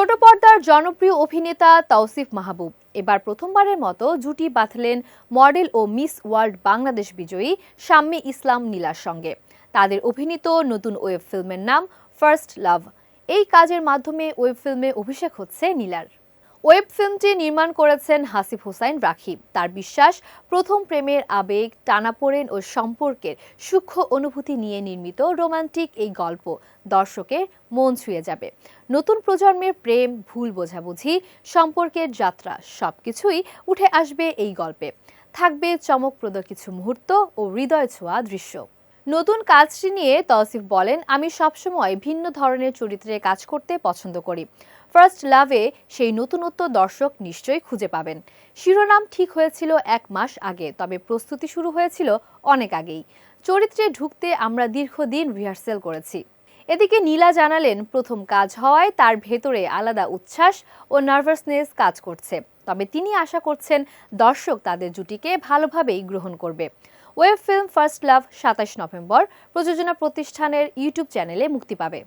ছোট পর্দার জনপ্রিয় অভিনেতা তৌসিফ মাহবুব। এবার প্রথমবারের মতো জুটি বাঁধলেন মডেল ও মিস ওয়ার্ল্ড বাংলাদেশ বিজয়ী সাম্মি ইসলাম নীলার সঙ্গে। তাদের অভিনীত নতুন ওয়েব ফিল্মের নাম ফার্স্ট লাভ। এই কাজের মাধ্যমে ওয়েব ফিল্মে অভিষেক হচ্ছে নীলার। ওয়েব ফিল্মটি নির্মাণ করেছেন হাসিফ হোসাইন রাখিব তার বিশ্বাস, প্রথম প্রেমের আবেগ, টানাপোড়েন ও সম্পর্কের সূক্ষ্ম অনুভূতি নিয়ে নির্মিত রোমান্টিক এই গল্প দর্শকের মন ছুঁয়ে যাবে। নতুন প্রজন্মের প্রেম, ভুল বোঝাবুঝি, সম্পর্কের যাত্রা সবকিছুই উঠে আসবে এই গল্পে। থাকবে চমকপ্রদ কিছু মুহূর্ত ও হৃদয় ছোঁয়া দৃশ্য। নতুন কাজটি নিয়ে তৌসিফ বলেন, আমি সবসময় ভিন্ন ধরনের চরিত্রে কাজ করতে পছন্দ করি। ফার্স্ট লাভে সেই নতুনত্ব দর্শক নিশ্চয়ই খুঁজে পাবেন। শিরোনাম ঠিক হয়েছিল এক মাস আগে, তবে প্রস্তুতি শুরু হয়েছিল অনেক আগেই। চরিত্রে ঢুকতে আমরা দীর্ঘদিন রিহার্সেল করেছি। এদিকে নীলা জানালেন, প্রথম কাজ হওয়ায় তার ভেতরে আলাদা উচ্ছ্বাস ও নার্ভাসনেস কাজ করছে। তবে তিনি আশা করছেন দর্শক তাদের জুটিকে ভালোভাবেই গ্রহণ করবে। ওয়েব ফিল্ম ফার্স্ট লাভ সাতাশ নভেম্বর প্রযোজনা প্রতিষ্ঠানের ইউটিউব চ্যানেলে মুক্তি পাবে।